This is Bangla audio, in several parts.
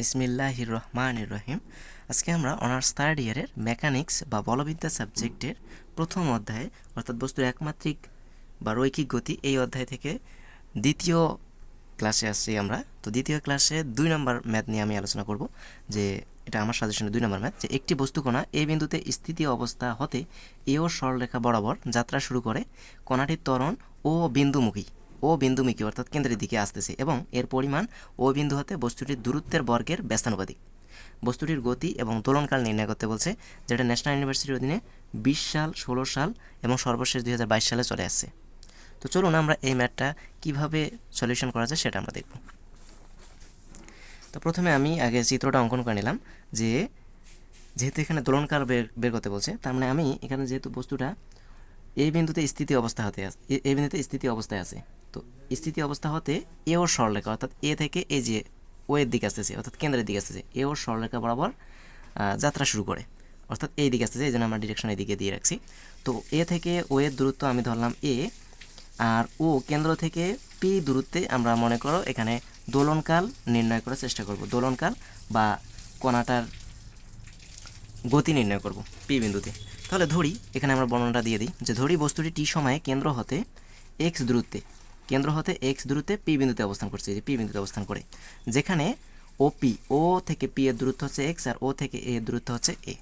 বিসমিল্লাহির রহমানির রহিম। আজকে আমরা অনার্স থার্ড ইয়ারের মেকানিক্স বা বলবিদ্যা সাবজেক্টের প্রথম অধ্যায়ে, অর্থাৎ বস্তুর একমাত্রিক বা রৈখিক গতি এই অধ্যায় থেকে দ্বিতীয় ক্লাসে আসছি আমরা। তো দ্বিতীয় ক্লাসে দুই নম্বর ম্যাথ নিয়ে আমি আলোচনা করব, যে এটা আমার সাজেশনে দুই নম্বর ম্যাথ যে একটি বস্তুকণা এই বিন্দুতে স্থিতি অবস্থা হতে এও সরলরেখা বরাবর যাত্রা শুরু করে, কণাটির ত্বরণ ও বিন্দুমুখী। ও বিন্দুমুখী অর্থাৎ কেন্দ্রের দিকে আসতেছে এবং এর পরিমাণ ও বিন্দু হতে বস্তুটির দূরত্বের বর্গের ব্যস্তানুপাতিক। বস্তুটির গতি এবং দোলনকাল নির্ণয় করতে বলছে যেটা ন্যাশনাল ইউনিভার্সিটির অধীনে বিশ সাল, ষোলো সাল এবং সর্বশেষ দুই হাজার বাইশ সালে চলে আসছে। তো চলুন আমরা এই ম্যাথটা কীভাবে সলিউশন করা যায় সেটা আমরা দেখব। তো প্রথমে আমি আগে চিত্রটা অঙ্কন করে নিলাম যে যেহেতু এখানে দোলনকাল বের বের করতে বলছে, তার মানে আমি এখানে যেহেতু বস্তুটা এই বিন্দুতে স্থিতি অবস্থা হতে এই বিন্দুতে স্থিতি অবস্থায় আছে। তো স্থিতি অবস্থা হতে এ ওর সরলরেখা, অর্থাৎ এ থেকে এ যে ও এর দিকে আসতেছে, অর্থাৎ কেন্দ্রের দিকে আসতেছে, এ ওর সরলরেখা বরাবর যাত্রা শুরু করে। অর্থাৎ এই দিকে আসতেছে, এই জন্য আমরা ডিরেকশন এদিকে দিয়ে রাখছি। তো এ থেকে ও এর দূরত্ব আমি ধরলাম এ, আর ও কেন্দ্র থেকে পি দূরত্বে আমরা মনে করো এখানে দোলনকাল নির্ণয় করার চেষ্টা করব। দোলনকাল বা কণাটার গতি নির্ণয় করব পি বিন্দুতে। তাহলে ধরি, এখানে আমরা বর্ণনাটা দিয়ে দিই, যে ধরি বস্তুটি টি সময়ে কেন্দ্র হতে এক্স দূরত্বে, কেন্দ্র হতে এক্স দূরত্বে পি বিন্দুতে অবস্থান করছে যে পি বিন্দুতে অবস্থান করে। যেখানে ও পি ও থেকে পি এর দূরত্ব হচ্ছে এক্স আর ও থেকে এ এর দূরত্ব হচ্ছে এ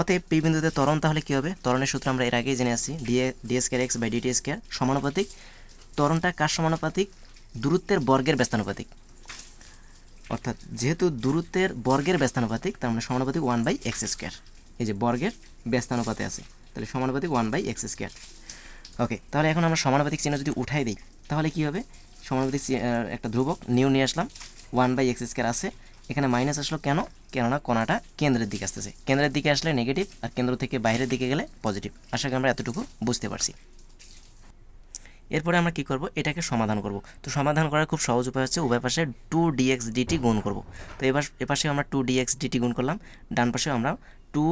অতএব পি বিন্দুতে ত্বরণ তাহলে কী হবে? ত্বরণের সূত্র আমরা এর আগেই জেনে আসছি d a d square x by d t square সমানুপাতিক। ত্বরণটা কার সমানুপাতিক? দূরত্বের বর্গের ব্যস্তানুপাতিক। অর্থাৎ যেহেতু দূরত্বের বর্গের ব্যস্তানুপাতিক, তার মানে সমানুপাতিক ওয়ান বাই এক্স স্কোয়ার এই যে বর্গের ব্যস্তানুপাতে আছে, তাহলে সমানুপাতিক one by x square okay তাহলে এখন আমরা সমানুপাতিক চিহ্ন যদি উঠাই দিই, তাহলে কি হবে? সমানুপাতিক একটা ধ্রুবক নিউ নিয়ে আসলাম ওয়ান বাই এক্স স্কোয়ার আছে। এখানে মাইনাস আসলো কেন? কেননা কোনাটা কেন্দ্রের দিকে আসতেছে। কেন্দ্রের দিকে আসলে নেগেটিভ আর কেন্দ্র থেকে বাইরের দিকে গেলে পজিটিভ আশা করি আমরা এতটুকু বুঝতে পারছি। এরপরে আমরা কি করব? এটাকে সমাধান করব। তো সমাধান করার খুব সহজ উপায় হচ্ছে উভয় পাশে টু ডিএক্স ডিটি গুণ করব। তো এবার এপাশে আমরা টু ডিএক্স ডিটি গুণ করলাম, ডান পাশেও আমরা টু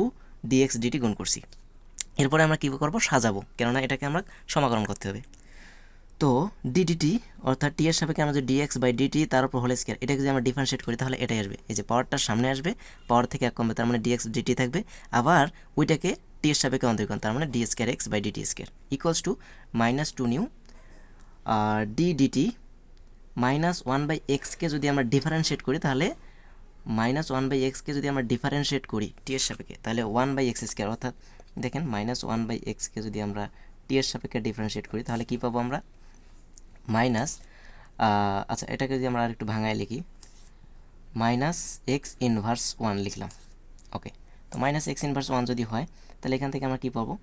ডিএক্স ডিটি গুণ করছি। এরপরে আমরা কী করব? সাজাবো, কেননা এটাকে আমরা সমাকলন করতে হবে। তো ডিডিটি অর্থাৎ টি এর সাপেক্ষে আমরা যদি ডিএক্স বাই ডিটি তার উপর হোল স্কোয়ার এটাকে যদি আমরা ডিফারেন্সিয়েট করি তাহলে এটাই আসবে। এই যে পাওয়ারটার সামনে আসবে পাওয়ার থেকে এক কমবে, তার মানে ডিএক্স ডিটি থাকবে। আবার ওইটাকে টি এর সাপেক্ষে অন্তরীকরণ, তার মানে d square x by d t square equals to minus two nu d d t minus one by এক্সকে যদি আমরা ডিফারেন্সিয়েট করি, তাহলে মাইনাস ওয়ান বাই এক্সকে যদি আমরা ডিফারেন্সিয়েট করি টি এর সাপেক্ষে, তাহলে ওয়ান বাই এক্স স্কোয়ার অর্থাৎ দেখেন মাইনাস ওয়ান বাই এক্সকে যদি আমরা টি এর সাপেক্ষে ডিফারেন্সিয়েট করি, তাহলে কী পাবো আমরা? মাইনাস আচ্ছা এটাকে যদি আমরা আরেকটু ভাঙায় লিখি মাইনাস এক্স ইনভার্স ওয়ান লিখলাম ওকে তো মাইনাস এক্স ইনভার্স ওয়ান যদি হয়, তাহলে এখান থেকে আমরা কী পাবো?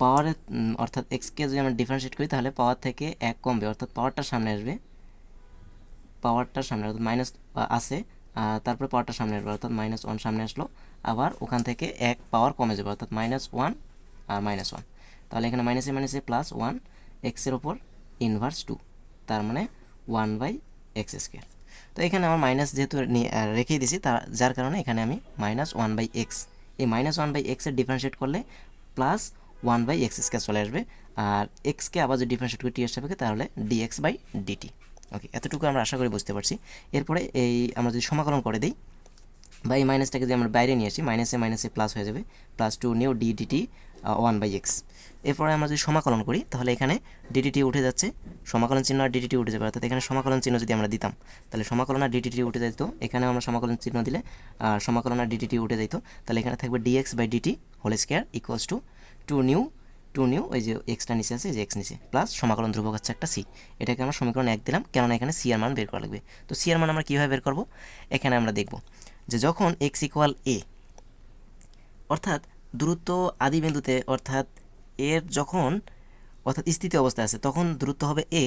পাওয়ারের অর্থাৎ এক্সকে যদি আমরা ডিফারেন্সিয়েট করি, তাহলে পাওয়ার থেকে এক কমবে, অর্থাৎ পাওয়ারটা সামনে আসবে। পাওয়ারটা সামনে অর্থাৎ মাইনাস আসে তারপরে পাওয়ারটা সামনে আসবে, অর্থাৎ মাইনাস ওয়ান সামনে আসলো। আবার ওখান থেকে এক পাওয়ার কমে যাবে, অর্থাৎ মাইনাস ওয়ান আর মাইনাস ওয়ান তাহলে এখানে মাইনাসে মাইনাসে প্লাস ওয়ান এক্সের ওপর ইনভার্স টু তার মানে ওয়ান বাই এক্স স্কোয়ার তো এখানে আমার মাইনাস যেহেতু রেখেই দিছি, তা, যার কারণে এখানে আমি মাইনাস ওয়ান বাই এক্স এই মাইনাস ওয়ান বাই এক্সের ডিফারেন্সিয়েট করলে plus one by x square চলে আসবে। আর এক্সকে আবার যদি ডিফারেন্সিয়েট করি টি এর সাপেক্ষে, তাহলে ডিএক্স বাই ডিটি ওকে এতটুকু আমরা আশা করি বুঝতে পারছি। এরপরে এই আমরা যদি সমাকলন করে দিই বা এই মাইনাসটাকে যদি আমরা বাইরে নিয়ে আসি মাইনাসে মাইনাসে প্লাস হয়ে যাবে plus two nu d d t one by x এরপরে আমরা যদি সমাকলন করি, তাহলে এখানে ডিডিটি উঠে যাচ্ছে, সমাকলন চিহ্ন আর ডিডিটি উঠে যাবে। অর্থাৎ এখানে সমাকলন চিহ্ন যদি আমরা দিতাম, তাহলে সমাকলন আর ডিডিটি উঠে যেত এখানেও আমরা সমাকলন চিহ্ন দিলে আর সমাকলন আর ডিডিটি উঠে যেত তাহলে এখানে থাকবে d x by d t whole square equals to two nu two nu ওই যে এক্সটা নিচে আছে যে এক্স নিচে প্লাস সমাকলন ধ্রুবক হচ্ছে একটা সি এটাকে আমরা সমীকরণ এক দিলাম, কেননা এখানে সি এর মান বের করা লাগবে। তো সি এর মান আমরা কীভাবে বের করব? এখানে আমরা দেখব যে যখন এক্স ইকুয়াল এ অর্থাৎ দূরত্ব আদি বিন্দুতে, অর্থাৎ এর যখন, অর্থাৎ স্থিতি অবস্থায় আছে, তখন দূরত্ব হবে এ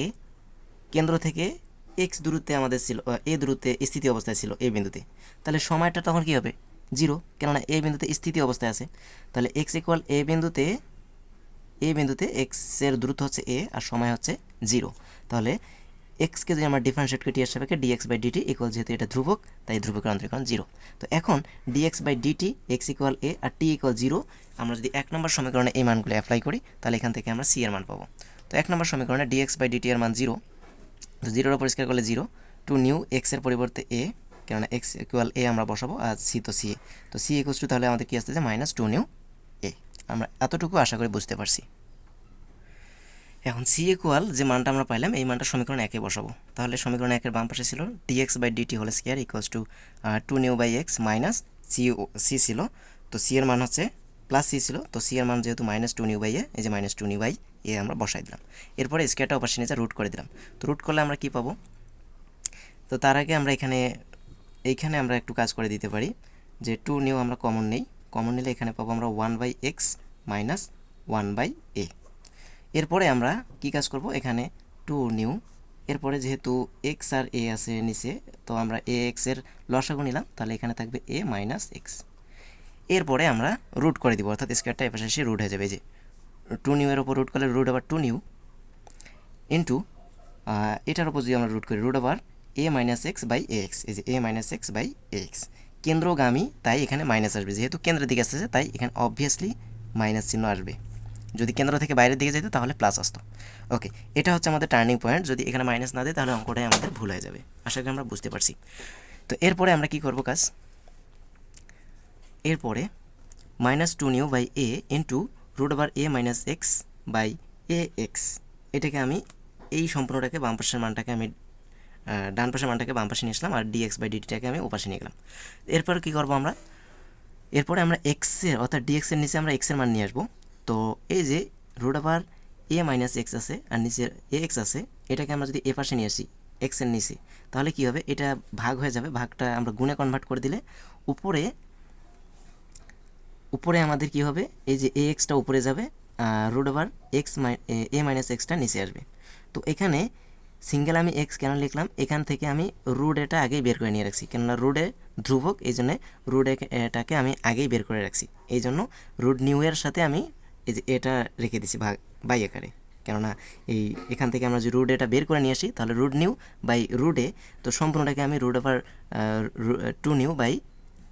কেন্দ্র থেকে এক্স দূরত্বে আমাদের ছিল এ দূরত্বে স্থিতি অবস্থায় ছিল এ বিন্দুতে। তাহলে সময়টা তখন কী হবে? জিরো, কেননা এ বিন্দুতে স্থিতি অবস্থায় আছে। তাহলে এক্স ইকুয়াল এ বিন্দুতে এ বিন্দুতে এক্সের দূরত্ব হচ্ছে এ আর সময় হচ্ছে জিরো। তাহলে এক্সকে যদি আমরা ডিফারেন্সিয়েট করি এর সাপেক্ষে ডিএক্স বাই ডিটি ইকুয়াল যেহেতু এটা ধ্রুবক, তাই ধ্রুবকের অন্তরীকরণ জিরো। তো এখন d x by d t x equal a R t equal zero, আমরা যদি এক নম্বর সমীকরণে এই মানগুলো অ্যাপ্লাই করি, তাহলে এখান থেকে আমরা সি এর মান পাবো। তো এক নম্বর সমীকরণে ডিএক্স বাই ডিটি এর মান জিরো। তো জিরোর পরিষ্কার করলে জিরো। টু নিউ এক্সের পরিবর্তে এ কেননা এক্স ইকুয়াল এ আমরা বসাবো, আর সি তো সি তো সি ইকুয়ালস টু তাহলে আমাদের কি আসতেছে? মাইনাস টু নিউ এ আমরা এতটুকু আশা করি বুঝতে পারছি। এখন সি ইকুয়াল যে মানটা আমরা পাইলাম, এই মানটা সমীকরণ একে বসাবো। তাহলে সমীকরণ একের বাম পাশে ছিল d x by d t whole square equals to two nu by x minus c c ছিল। তো সি এর মান হচ্ছে প্লাস সি ছিল। তো সি এর মান যেহেতু minus two nu by a এই যে minus two nu by a আমরা বসাই দিলাম। এরপরে স্কোয়ারটা অপাশে নিচে রুট করে দিলাম। তো রুট করলে আমরা কি পাবো? তো তার আগে আমরা এখানে এইখানে আমরা একটু কাজ করে দিতে পারি যে টু নিউ আমরা কমন নেই। কমন নিলে এখানে পাবো আমরা one by x minus one by a এরপরে আমরা কি কাজ করব? এখানে টু নিউ এরপরে যেহেতু এক্স আর এ আছে নিচে, তো আমরা এ এক্সের লসাগু নিলাম, তাহলে এখানে থাকবে এ মাইনাস এক্স এরপরে আমরা রুট করে দিব, অর্থাৎ স্কোয়ারটা এপাশে এসে রুট হয়ে যাবে যে টু নিউ এর ওপর রুট করলে root over two new into এটার ওপর যদি আমরা রুট করি রুট আবার a minus x by x এই a minus x by x কেন্দ্রগামী, তাই এখানে মাইনাস আসবে। যেহেতু কেন্দ্রের দিকে আসতেছে, তাই এখানে অবভিয়াসলি মাইনাস চিহ্ন আসবে। যদি কেন্দ্র থেকে বাইরের দিকে যেত তাহলে প্লাস আসতো। ওকে এটা হচ্ছে আমাদের টার্নিং পয়েন্ট যদি এখানে মাইনাস না দেয়, তাহলে অঙ্কটাই আমাদের ভুল হয়ে যাবে। আশা করি আমরা বুঝতে পারছি। তো এরপরে আমরা কি করব কাজ? এরপরে minus two nu by a into root over a minus x by a x এটাকে আমি, এই সম্পূর্ণটাকে বাম মানটাকে আমি ডান পাশের মানটাকে বাম পাশে নিয়ে আর ডিএক্স বাই ডিটিটাকে আমি ওপাশে নিয়ে গেলাম। এরপর কী করব আমরা? এরপরে আমরা এক্সের অর্থাৎ ডিএক্সের নিচে আমরা এক্সের মান নিয়ে আসব। তো এই যে root over a minus x আছে আর নিচে এ এক্স আছে, এটাকে আমরা যদি এ পাশে নিয়ে আসি এক্সের নিচে, তাহলে কি হবে? এটা ভাগ হয়ে যাবে, ভাগটা আমরা গুণে কনভার্ট করে দিলে উপরে উপরে আমাদের কি হবে? এই যে এ এক্সটা উপরে যাবে root over x my a minus extra নিচে আসবে। তো এখানে সিঙ্গেল আমি এক্স কেন লিখলাম? এখান থেকে আমি রুট এটা আগেই বের করে নিয়ে রাখছি। কেননা রুডে ধ্রুবক, এই জন্য রুড এটাকে আমি আগেই বের করে রাখছি। এই জন্য রুট নিউ এর সাথে আমি এই যে এটা রেখে দিছি ভাগ, বাই আকারে। কেননা এই এখান থেকে আমরা যদি রুড এটা বের করে নিয়ে আসি, তাহলে রুড নিউ বাই রুডে তো সম্পূর্ণটাকে আমি root over two nu by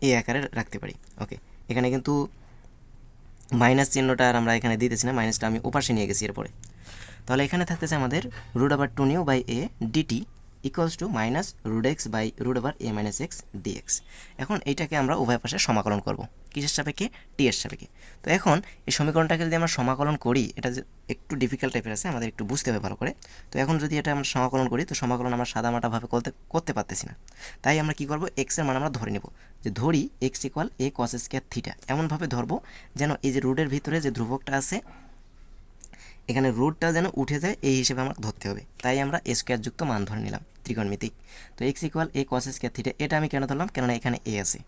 a আকারে রাখতে পারি। ওকে এখানে কিন্তু মাইনাস চিহ্নটা আর আমরা এখানে দিতেছি না মাইনাসটা আমি ওপাশে নিয়ে গেছি এরপরে। তাহলে এখানে থাকতেছে আমাদের root over two nu by a d t equals to minus root x by root over a minus x d x এখন এইটাকে আমরা উভয় পাশে সমাকলন করব। কিসের সাপেক্ষে? টি এর সাপেক্ষে। তো এখন এই সমীকরণটাকে যদি আমরা সমাকলন করি, এটা যে একটু ডিফিকাল্ট টাইপের আছে, আমাদের একটু বুঝতে হবে ভালো করে। তো এখন যদি এটা আমরা সমাকলন করি, তো সমাকলন আমরা সাদামাটাভাবে করতে করতে পারতেছি না। তাই আমরা কি করব? এক্সের মান আমরা ধরে নেব। যে ধরি x equal a cos square theta এমনভাবে ধরবো যেন এই যে রুটের ভিতরে যে ধ্রুবকটা আছে এখানে রুটটা যেন উঠে যায়, এই হিসেবে আমাকে ধরতে হবে। তাই আমরা স্কোয়ার যুক্ত মান ধরে নিলাম, ত্রিকোণমিতিক। তো x equal a cos square theta এটা আমি কেন ধরলাম? কেননা এখানে এ আছে।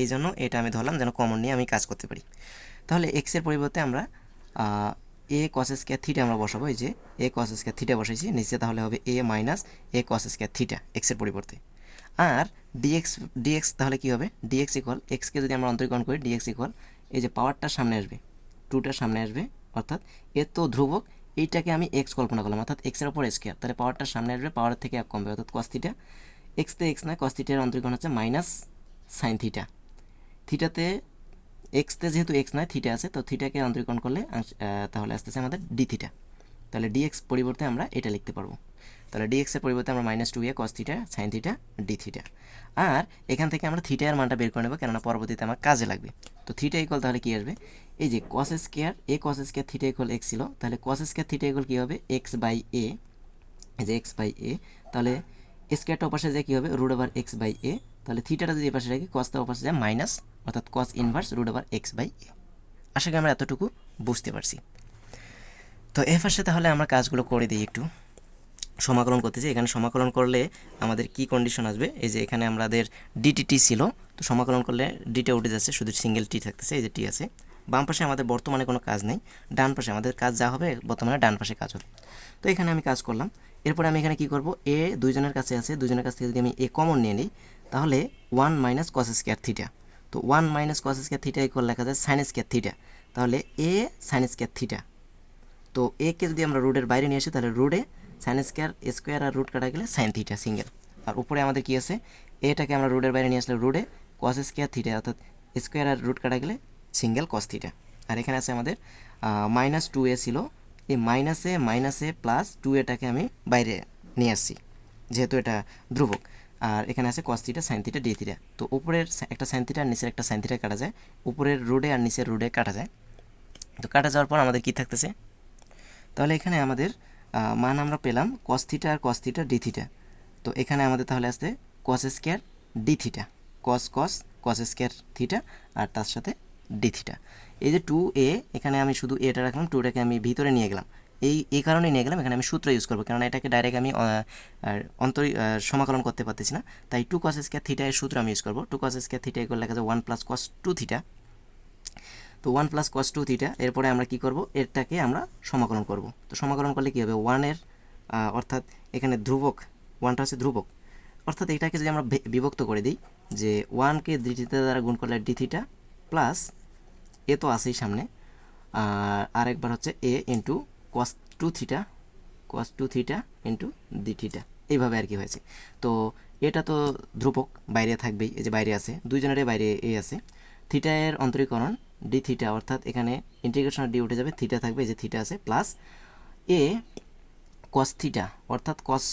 এই জন্য এটা আমি ধরলাম যেন কমন নিয়ে আমি কাজ করতে পারি। তাহলে এক্সের পরিবর্তে আমরা এ কস স্কোয়ার থিটা আমরা বসাবো, এই যে এ কস স্কোয়ার থিটা বসাইছি, নিচে তাহলে হবে a minus a cos square theta এক্সের পরিবর্তে। আর ডিএক্স ডিএক্স তাহলে কী হবে? ডিএক্স ইকুয়াল এক্সকে যদি আমরা অন্তরীকরণ করি ডিএক্স ইকুয়াল এই যে পাওয়ারটা সামনে আসবে টুটার সামনে আসবে অর্থাৎ এর তো ধ্রুবক, এইটাকে আমি এক্স কল্পনা করলাম, অর্থাৎ এক্সের ওপর স্কোয়ার তাহলে পাওয়ারটা সামনে আসবে পাওয়ার থেকে এক কমবে, অর্থাৎ কস থিটা এক্সতে এক্স নয় কস থিটার অন্তরীকরণ হচ্ছে মাইনাস সাইন থিটা থিটাতে এক্সতে যেহেতু এক্স নয় থিটা আছে, তো থিটাকে অন্তরীকরণ করলে তাহলে আসতেছে আমাদের ডি থিটা তাহলে ডিএক্স পরিবর্তে আমরা এটা লিখতে পারব। তাহলে ডিএক্সের পরিবর্তে আমরা minus two a cos theta sine theta d theta আর এখান থেকে আমরা থিটা মানটা বের করে নেব, কেননা পরবর্তীতে আমার কাজে লাগবে। তো থিটা ইকুয়াল তাহলে কী আসবে? এই যে cos square a cos square theta equal x ছিল, তাহলে কস স্কোয়ার থিটা ইকুয়াল কী হবে? এক্স বাই এ এই যে এক্স বাই এ তাহলে স্কোয়ারটা ওপাশে যায় কী হবে? Root over x by a তাহলে থিটাটা যদি এপাশে রাখি কসটা ওপাশে যায় মাইনাস অর্থাৎ cos inverse root over x by a আশা করি আমরা এতটুকু বুঝতে পারছি। তো এ পাশে তাহলে আমরা কাজগুলো করে দিই একটু। সমাকলন করতেছি এখানে সমাকলন করলে আমাদের কি কন্ডিশন আসবে? এই যে এখানে আমাদের ডিটিটি ছিল। তো সমাকলন করলে ডিটা উঠে যাচ্ছে। শুধু সিঙ্গেল টি থাকতেছে। এই যে টি আছে। বাম পাশে আমাদের বর্তমানে কোনো কাজ নেই, ডান পাশে আমাদের কাজ যা হবে বর্তমানে ডান পাশে কাজ হবে। তো এখানে আমি কাজ করলাম। এরপরে আমি এখানে কি করব? এ দুইজনের কাছে আছে দুজনের কাছ থেকে যদি আমি এ কমন নিয়ে নিই, তাহলে one minus cos square theta. তো one minus cos square theta equal লেখা যায় সাইন স্কোয়ার থিটা। তাহলে এ সাইন স্কোয়ার থিটা। তো এ কে যদি আমরা রুটের বাইরে নিয়ে আসি, তাহলে রুটে সাইন স্কোয়ার স্কোয়ার আর রুট কাটা গেলে সাইন থিটা সিঙ্গেল আর উপরে আমাদের কি আছে? এটাকে আমরা রুটের বাইরে নিয়ে আসলে রুটে কস স্কোয়ার থিটা, অর্থাৎ স্কোয়ার আর রুট কাটা গেলে সিঙ্গেল কস আর এখানে আছে আমাদের মাইনাস টু এ ছিল। এই মাইনাসে মাইনাসে প্লাস টু এটাকে আমি বাইরে নিয়ে আসছি, যেহেতু এটা ধ্রুবক। আর এখানে আছে cos theta sine d theta তো উপরের একটা সাইন আর নিচের একটা সাইন কাটা যায়। উপরের রোডে আর নিচের রোডে কাটা যায়। তো কাটা যাওয়ার পর আমাদের কি থাকতেছে? তাহলে এখানে আমাদের মান আমরা পেলাম কস আর কস থিটা ডি থিটা তো এখানে আমাদের তাহলে আসতে cos square d theta cos cos cos square theta আর তার সাথে ডি থিটা এই যে টু এ এখানে আমি শুধু এটা রাখলাম টুটাকে আমি ভিতরে নিয়ে গেলাম। এই এই কারণেই নিয়ে গেলাম, এখানে আমি সূত্র ইউজ করব কারণ এটাকে ডাইরেক্ট আমি অন্তরি সমাকলন করতে পারতেছি না। তাই টু কস স্কোয়ার থিটা এর সূত্র আমি ইউজ করব। টু কস স্কোয়ার থিটা এগুলো লেখা যায় one plus cos two theta তো one plus cos two theta এরপরে আমরা কি করব? এরটাকে আমরা সমাকলন করব। তো সমাকলন করলে কি হবে? ওয়ানের অর্থাৎ এখানে ধ্রুবক ওয়ানটা হচ্ছে ধ্রুবক। অর্থাৎ এটাকে যদি আমরা বিভক্ত করে দিই, যে ওয়ানকে ডি দ্বারা গুণ করলে ডি থিটা প্লাস এ তো আছেই সামনে। আর আরেকবার হচ্ছে a into cos two theta cos two theta into d theta এইভাবে আর কি হয়েছে। তো এটা তো ধ্রুবক বাইরে থাকবেই এই যে বাইরে আছে দুইজনেরই বাইরে এ আছে। থিটা এর অন্তরীকরণ ডি থিটা অর্থাৎ এখানে ইন্টিগ্রেশন ডি উঠে যাবে থিটা থাকবে যে থিটা আছে প্লাস এ কস থিটা অর্থাৎ কস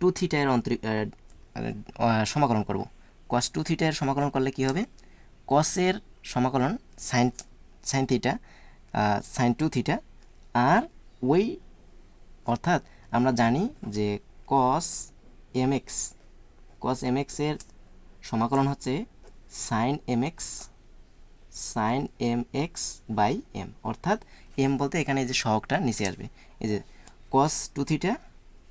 টু থিটা এর অন্তরি আহ, আহ, সমাকলন করব। কস টু থিটা এর সমাকলন করলে কি হবে? কসের সমাকলন sine sine theta sine two theta আর ওই অর্থাৎ আমরা জানি যে cos m x cos m এক্সের সমাকলন হচ্ছে sine m x sine m x by m অর্থাৎ এম বলতে এখানে এই যে সহগটা নিচে আসবে। এই যে কস টু থিটা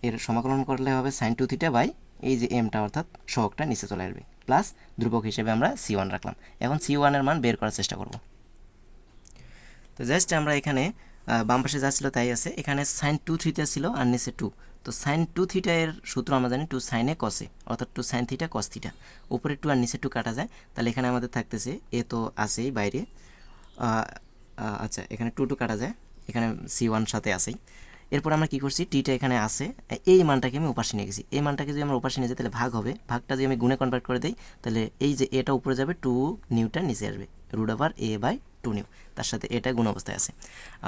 এর সমাকলন করলে হবে সাইন টু থিটা বাই এই যে এমটা অর্থাৎ সহগটা নিচে চলে আসবে। প্লাস ধ্রুবক হিসেবে আমরা সি ওয়ান রাখলাম। এখন সি ওয়ানের মান বের করার চেষ্টা করব। তো জাস্ট আমরা এখানে বাম পাশে যা ছিল তাই আছে। এখানে সাইন টু থ্রিটা ছিল আর নিচে টু তো সাইন টু থিটা এর সূত্র আমরা জানি টু সাইনে কসে অর্থাৎ two sine theta cos theta উপরে টু আর নিচে টু কাটা যায়। তাহলে এখানে আমাদের থাকতেছে এ তো আছেই বাইরে। আচ্ছা এখানে টু টু কাটা যায়। এখানে সি ওয়ান সাথে আসেই এরপর আমরা কি করছি? টিটা এখানে আছে। এই মানটাকে আমি উপাসে নিয়ে গেছি। এই মানটাকে যদি আমরা উপাসে নিয়ে যাই, তাহলে ভাগ হবে। ভাগটা যদি আমি গুণে কনভার্ট করে দিই, তাহলে এই যে এটা উপরে যাবে টু নিউটা নিচে আসবে। Root over a by two nu তার সাথে এটা গুণ অবস্থায় আছে।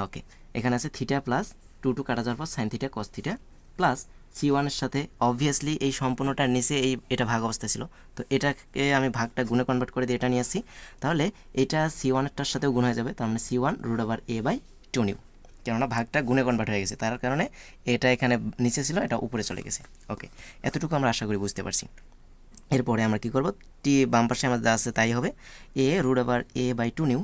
ওকে এখানে আছে থিটা প্লাস টু টু কাটা যাওয়ার পর sine theta cos theta plus c ওয়ানের সাথে অবভিয়াসলি এই সম্পূর্ণটার নিচে এই, এটা ভাগ অবস্থায় ছিল। তো এটাকে আমি ভাগটা গুণে কনভার্ট করে দিয়ে এটা নিয়ে আসছি। তাহলে এটা সি ওয়ানেরটার সাথেও গুণ হয়ে যাবে, তার মানে c one root over a by two nu কেননা ভাগটা গুণে কনভার্ট হয়ে গেছে, তার কারণে এটা এখানে নিচে ছিল, এটা উপরে চলে গেছে। ওকে এতটুকু আমরা আশা করি বুঝতে পারছি। এরপরে আমরা কি করব? টি বাম পাশে আমাদের আছে তাই হবে। A root over a by two nu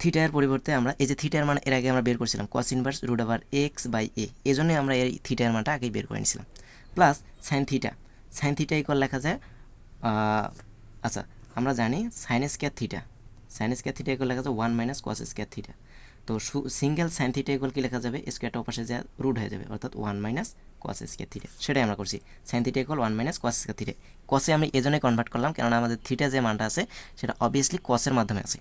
থিটার পরিবর্তে আমরা, এই যে থিটার মান এর আগে আমরা বের করছিলাম cos inverse root over x by a এই জন্যই আমরা এই থিটার মানটা আগেই বের করে নিয়েছিলাম। Plus sine theta sine theta equal লেখা যায় আচ্ছা আমরা জানি sine square theta sine square theta equal লেখা যায় one minus cos square theta তো সিঙ্গেল সাইন থিটা ইকুয়াল কি লেখা যাবে? স্কোয়ারটা ওপাশে যা রুট হয়ে যাবে, অর্থাৎ one minus cos square theta সেটাই আমরা করছি। Sine theta equal one minus cos square theta কসে আমি এজন্যই কনভার্ট করলাম, কেননা আমাদের থিটা যে মানটা আছে, সেটা অবভিয়াসলি কসের মাধ্যমে আছে।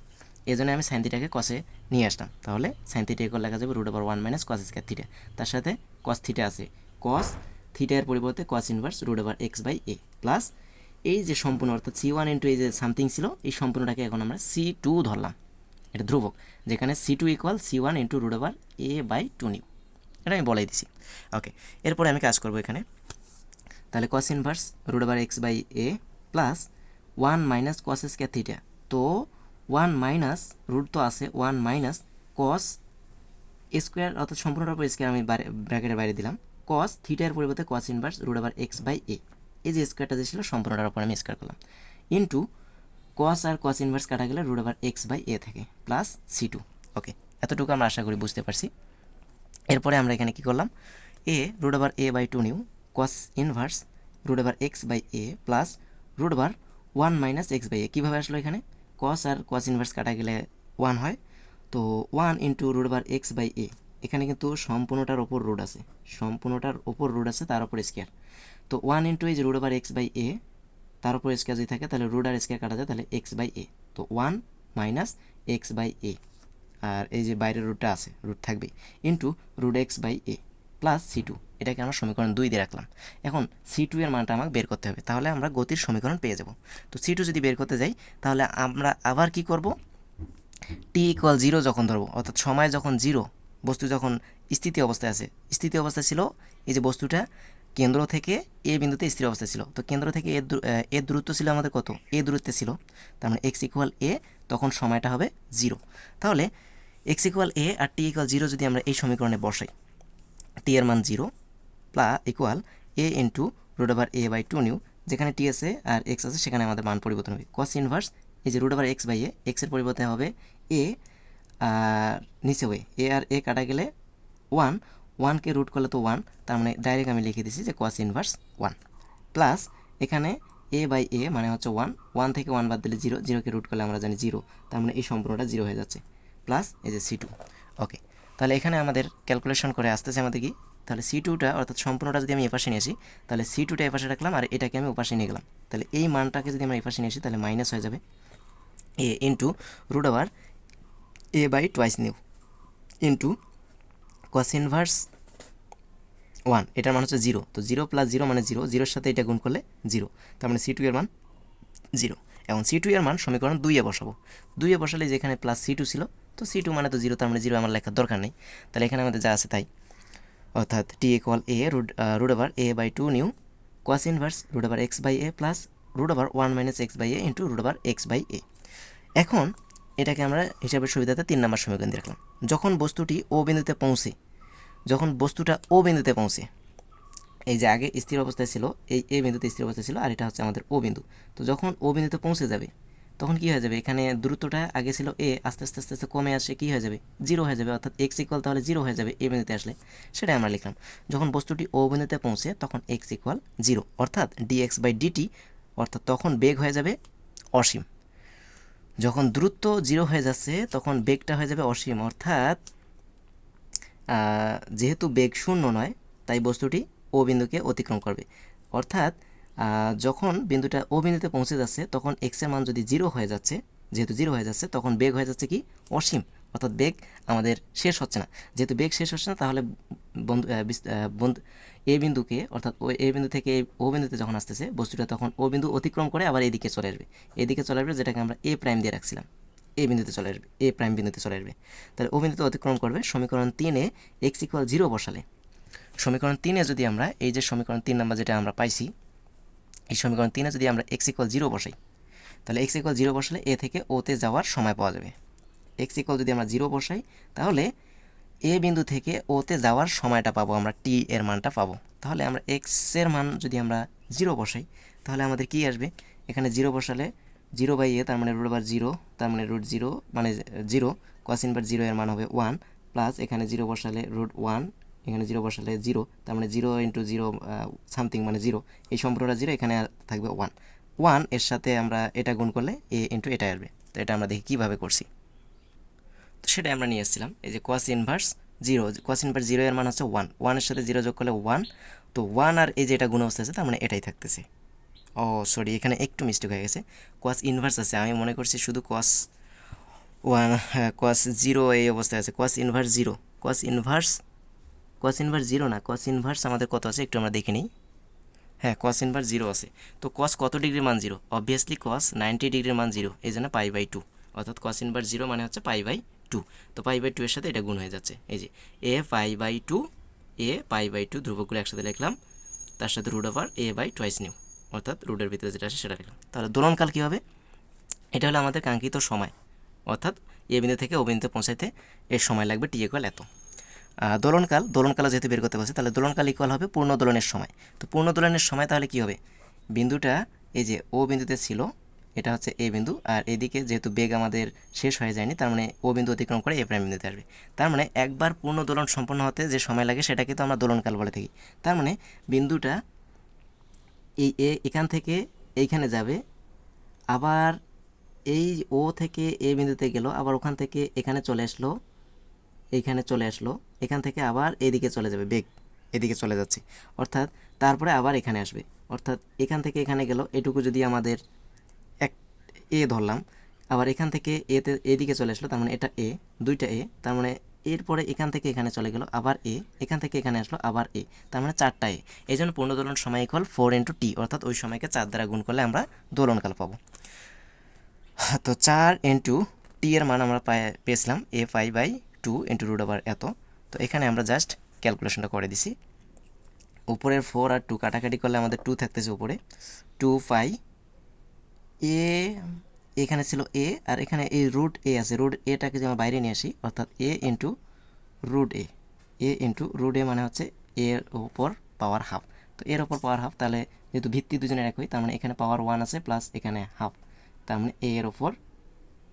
এই জন্য আমি সাইন থিটাকে কসে নিয়ে আসলাম তাহলে সাইন থিটা লেখা যাবে root over one minus cos square theta তার সাথে কস থিটা আছে। কস থিটার পরিবর্তে cos inverse root over x by a plus এই যে সম্পূর্ণ, অর্থাৎ সি ওয়ান ইন্টু এই যে সামথিং ছিল, এই সম্পূর্ণটাকে এখন আমরা সি টু ধরলাম। এটা ধ্রুবক, যেখানে c two equal c one into root over a by two nu এটা আমি বলাই দিছি। ওকে এরপরে আমি কাজ করব এখানে। তাহলে cos inverse root over x by a plus one minus cos square theta তো ওয়ান মাইনাস রুট তো আছে ওয়ান মাইনাস কস স্কোয়ার অর্থাৎ সম্পূর্ণটার উপর স্কোয়ার আমি ব্র্যাকেটের বাইরে দিলাম। কস থিটার পরিবর্তে cos inverse root over x by a এই যে স্কোয়ারটা যে ছিল সম্পূর্ণটার উপর আমি স্কোয়ার করলাম। ইন্টু কস আর কস ইনভার্স কাটা গেলে root over x by a থাকে প্লাস সি টু ওকে এতটুকু আমরা আশা করি বুঝতে পারছি। এরপরে আমরা এখানে কি করলাম? A root over a by two nu cos inverse root over x by a plus root over one minus x by a কীভাবে আসলো এখানে? কস আর কস ইনভার্স কাটা গেলে ওয়ান হয়। তো one into root over x by a এখানে কিন্তু সম্পূর্ণটার ওপর রুট আছে। সম্পূর্ণটার ওপর রুট আছে, তার উপর স্কোয়ার তো ওয়ান ইন্টু এই যে root over x by a তার উপর স্কোয়ার যদি থাকে, তাহলে রুট আর স্কোয়ার কাটা যায়, তাহলে এক্স বাই এ তো one minus x by a আর এই যে বাইরের রুটটা আছে রুট থাকবে into root x by a plus c two এটাকে আমরা সমীকরণ দুই দিয়ে রাখলাম। এখন সি টু এর মানটা আমাকে বের করতে হবে, তাহলে আমরা গতির সমীকরণ পেয়ে যাব। তো সি টু যদি বের করতে যাই, তাহলে আমরা আবার কি করব? টি ইকুয়াল জিরো যখন ধরবো, অর্থাৎ সময় যখন জিরো বস্তু যখন স্থিতি অবস্থায় আছে, স্থিতি অবস্থায় ছিল, এই যে বস্তুটা কেন্দ্র থেকে এ বিন্দুতে স্থির অবস্থায় ছিল, তো কেন্দ্র থেকে এর দূরত্ব ছিল আমাদের কত? এ দূরত্বে ছিল, তার মানে এক্স ইকুয়াল এ তখন সময়টা হবে জিরো তাহলে এক্স ইকুয়াল এ আর টি ইকুয়াল জিরো যদি আমরা এই সমীকরণে বসাই টি এর মান zero প্লা equal a into root over a by two nu যেখানে টি আছে আর এক্স আছে, সেখানে আমাদের মান পরিবর্তন হবে। কস ইনভার্স এই যে root over x by a এক্সের পরিবর্তে হবে এ আর নিচে ওয়ে এ আর এ কাটা গেলে ওয়ান ওয়ানকে রুট করলে তো ওয়ান তার মানে ডাইরেক্ট আমি লিখে দিছি যে কস ইনভার্স ওয়ান প্লাস এখানে এ বাই এ মানে হচ্ছে ওয়ান ওয়ান থেকে ওয়ান বাদ দিলে জিরো জিরোকে রুট করলে আমরা জানি জিরো তার মানে এই সম্পূর্ণটা জিরো হয়ে যাচ্ছে। প্লাস এই যে সি টু ওকে তাহলে এখানে আমাদের ক্যালকুলেশন করে আসতেছে আমাদের কি? তাহলে সি টুটা অর্থাৎ সম্পূর্ণটা যদি আমি এপাশে নিয়ে আসি, তাহলে সি টুটা এপাশে রাখলাম আর এটাকে আমি ওপাশে নিয়ে গেলাম। তাহলে এই মানটাকে যদি আমরা এপাশে নিয়ে আসি, তাহলে মাইনাস হয়ে যাবে a into root over a by twice nu into cos inverse one এটার মান হচ্ছে জিরো তো জিরো প্লাস জিরো মানে জিরো জিরোর সাথে এটা গুণ করলে জিরো তার মানে সি টু এর মান জিরো এবং সি টু এর মান সমীকরণ দুইয়ে বসাবো। দুইয়ে বসালে যেখানে প্লাস সি টু ছিল তো সি টু মানে তো জিরো তার মানে জিরো আমার লেখার দরকার নেই। তাহলে এখানে আমাদের যা আছে তাই। অর্থাৎ t equal a root root over a by two nu cos inverse root over x by a plus root over one minus x by a into root over x by a এখন এটাকে আমরা হিসাবের সুবিধাতে তিন নম্বর সমীকরণ দিয়ে রাখলাম। যখন বস্তুটি ও বিন্দুতে পৌঁছে, যখন বস্তুটা ও বিন্দুতে পৌঁছে, এই যে আগে স্থির অবস্থায় ছিল, এই এ বিন্দুতে স্থির অবস্থায় ছিল, আর এটা হচ্ছে আমাদের ও বিন্দু। তো যখন ও বিন্দুতে পৌঁছে যাবে তখন কি হয়ে যাবে? এখানে দ্রুতটা আগে ছিল এ আস্তে আস্তে আস্তে আস্তে কমে আসে কি হয়ে যাবে? জিরো হয়ে যাবে, অর্থাৎ এক্স ইকুয়াল তাহলে জিরো হয়ে যাবে এ বিন্দুতে আসলে। সেটাই আমরা লিখলাম। যখন বস্তুটি ও বিন্দুতে পৌঁছে, তখন এক্স ইকুয়াল জিরো অর্থাৎ ডিএক্স বাই ডিটি অর্থাৎ তখন বেগ হয়ে যাবে অসীম। যখন দ্রুত জিরো হয়ে যাচ্ছে, তখন বেগটা হয়ে যাবে অসীম, অর্থাৎ যেহেতু বেগ শূন্য নয়, তাই বস্তুটি ও বিন্দুকে অতিক্রম করবে। অর্থাৎ যখন বিন্দুটা ও বিন্দুতে পৌঁছে যাচ্ছে, তখন এক্সের মান যদি জিরো হয়ে যাচ্ছে, যেহেতু জিরো হয়ে যাচ্ছে, তখন বেগ হয়ে যাচ্ছে কি? অসীম। অর্থাৎ বেগ আমাদের শেষ হচ্ছে না। যেহেতু বেগ শেষ হচ্ছে না, তাহলে বন্ধু বন্ধু এ বিন্দুকে, অর্থাৎ ওই এ বিন্দু থেকে ও বিন্দুতে যখন আসতেছে, বস্তুটা তখন ও বিন্দু অতিক্রম করে আবার এদিকে চলে আসবে। এদিকে চলে আসবে, যেটাকে আমরা এ প্রাইম দিয়ে রাখছিলাম। এ বিন্দুতে চলে আসবে এ প্রাইম বিন্দুতে চলে আসবে। তাহলে ও বিন্দুতে অতিক্রম করবে সমীকরণ তিনে এক্স ইকুয়াল জিরো বসালে। সমীকরণ তিনে যদি আমরা, এই যে সমীকরণ তিন নাম্বার যেটা আমরা পাইছি এই সমীকরণ তিনে যদি আমরা এক্স ইকুয়াল জিরো বসাই, তাহলে এক্স ইকুয়াল জিরো বসালে এ থেকে ওতে যাওয়ার সময় পাওয়া যাবে। এক্স ইকুয়াল যদি আমরা জিরো বসাই, তাহলে এ বিন্দু থেকে ওতে যাওয়ার সময়টা পাবো, আমরা টি এর মানটা পাবো। তাহলে আমরা এক্সের মান যদি আমরা জিরো বসাই, তাহলে আমাদের কি আসবে? এখানে জিরো বসালে জিরো বাই এ তার মানে রুট বার জিরো তার মানে রুট জিরো মানে জিরো কস ইনভার জিরো এর মান হবে ওয়ান প্লাস এখানে জিরো বসালে রুট ওয়ান এখানে জিরো বসালে জিরো তার মানে জিরো ইন্টু জিরো সামথিং মানে জিরো এই সম্পর্কটা জিরো এখানে থাকবে ওয়ান ওয়ানের সাথে আমরা এটা গুণ করলে এ ইন্টু এটা আসবে। তো এটা আমরা দেখি কীভাবে করছি। তো সেটাই আমরা নিয়ে এসেছিলাম। এই যে cos inverse zero cos inverse zero এর মান হচ্ছে ওয়ান ওয়ানের সাথে জিরো যোগ করলে ওয়ান তো ওয়ান আর এই যে এটা গুণ অবস্থা আছে, তার মানে এটাই থাকতেছে। ও সরি এখানে একটু মিস্টেক হয়ে গেছে। কোয়াস ইনভার্স আছে, আমি মনে করছি শুধু কোয়াস ওয়ান কোয়াস জিরো এই অবস্থায় আছে। Cos inverse zero cos inverse cos inverse zero না? কোয়াস ইনভার্স আমাদের কত আছে? একটু আমরা দেখে নিই। হ্যাঁ কস ইনভার্স জিরো আছে। তো কস কত ডিগ্রির মান জিরো অবভিয়াসলি কস নাইনটি ডিগ্রির মান জিরো এই জন্য পাই বাই টু অর্থাৎ কস ইনভার্স জিরো মানে হচ্ছে পাই বাই টু তো পাই বাই টু এর সাথে এটা গুণ হয়ে যাচ্ছে। এই যে a pi by two a pi by two ধ্রুবকগুলো একসাথে লিখলাম। তার সাথে root over a by twice nu অর্থাৎ রুটের ভিতরে যেটা আছে সেটা লিখলাম। তাহলে দোলনকাল কী হবে? এটা হলো আমাদের কাঙ্ক্ষিত সময়। অর্থাৎ এ বিন্দু থেকে ও বিন্দুতে পৌঁছাইতে এর সময় লাগবে টি ইকুয়াল এত। দোলনকাল দোলনকাল যেহেতু বের করতে পারছি তাহলে দোলনকাল ইকুয়াল হবে পূর্ণ দোলনের সময়। তো পূর্ণ দোলনের সময় তাহলে কি হবে? বিন্দুটা এই যে ও বিন্দুতে ছিল, এটা হচ্ছে এ বিন্দু, আর এদিকে যেহেতু বেগ আমাদের শেষ হয়ে যায়নি, তার মানে ও বিন্দু অতিক্রম করে এ প্রাইম বিন্দুতে আসবে। তার মানে একবার পূর্ণ দোলন সম্পন্ন হতে যে সময় লাগে, সেটাকে তো আমরা দোলনকাল বলে থাকি। তার মানে বিন্দুটা এই এ এখান থেকে এইখানে যাবে, আবার এই ও থেকে এ বিন্দুতে গেল, আবার ওখান থেকে এখানে চলে আসলো এইখানে চলে আসলো। এখান থেকে আবার এদিকে চলে যাবে, বেগ, এদিকে চলে যাচ্ছে। অর্থাৎ তারপরে আবার এখানে আসবে। অর্থাৎ এখান থেকে এখানে গেল, এটুকু যদি আমাদের এক, এ ধরলাম, আবার এখান থেকে এতে, এদিকে চলে আসলো, তার মানে এটা এ, দুইটা এ, তার মানে এরপরে এখান থেকে এখানে চলে গেল, আবার এ, এখান থেকে এখানে আসলো, আবার এ, তার মানে চারটা এ। এই জন্য পূর্ণ দোলন সময় ইকুয়াল ফোর ইন্টু টি অর্থাৎ ওই সময়কে চার দ্বারা গুণ করলে আমরা দোলনকাল পাবো। তো চার ইন্টু টি এর মান আমরা পাই- পেয়েছিলাম a five by two into root over এত। তো এখানে আমরা জাস্ট ক্যালকুলেশনটা করে দিছি। উপরের ফোর আর টু কাটাকাটি করলে আমাদের টু থাকতেছে উপরে। টু ফাই এ এখানে ছিল এ আর এখানে এই রুট এ আছে। রুট এটাকে যদি আমরা বাইরে নিয়ে আসি, অর্থাৎ a into root a a into root a মানে হচ্ছে এর ওপর পাওয়ার হাফ তো এর ওপর পাওয়ার হাফ তাহলে যেহেতু ভিত্তি দুজনের একই, তার মানে এখানে পাওয়ার ওয়ান আছে প্লাস এখানে হাফ তার মানে এ এর ওপর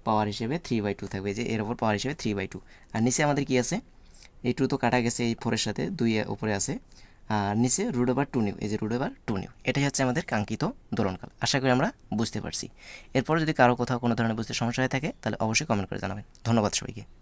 পাওয়ার হিসেবে থ্রি বাই টু থাকবে যে এর ওপর পাওয়ার হিসেবে থ্রি বাই টু আর নিচে আমাদের কি আছে? এই টু তো কাটা গেছে এই ফোরের সাথে, দুই উপরে আছে। আর নিচে রুড ওভার টু নিউ এই যে রুট ওভার টু নিউ এটাই হচ্ছে আমাদের কাঙ্ক্ষিত দোলনকাল। আশা করি আমরা বুঝতে পারছি। এরপর যদি কারও কোথাও কোনো ধরনের বুঝতে সমস্যা হয়ে থাকে, তাহলে অবশ্যই কমেন্ট করে জানাবেন। ধন্যবাদ সবাইকে।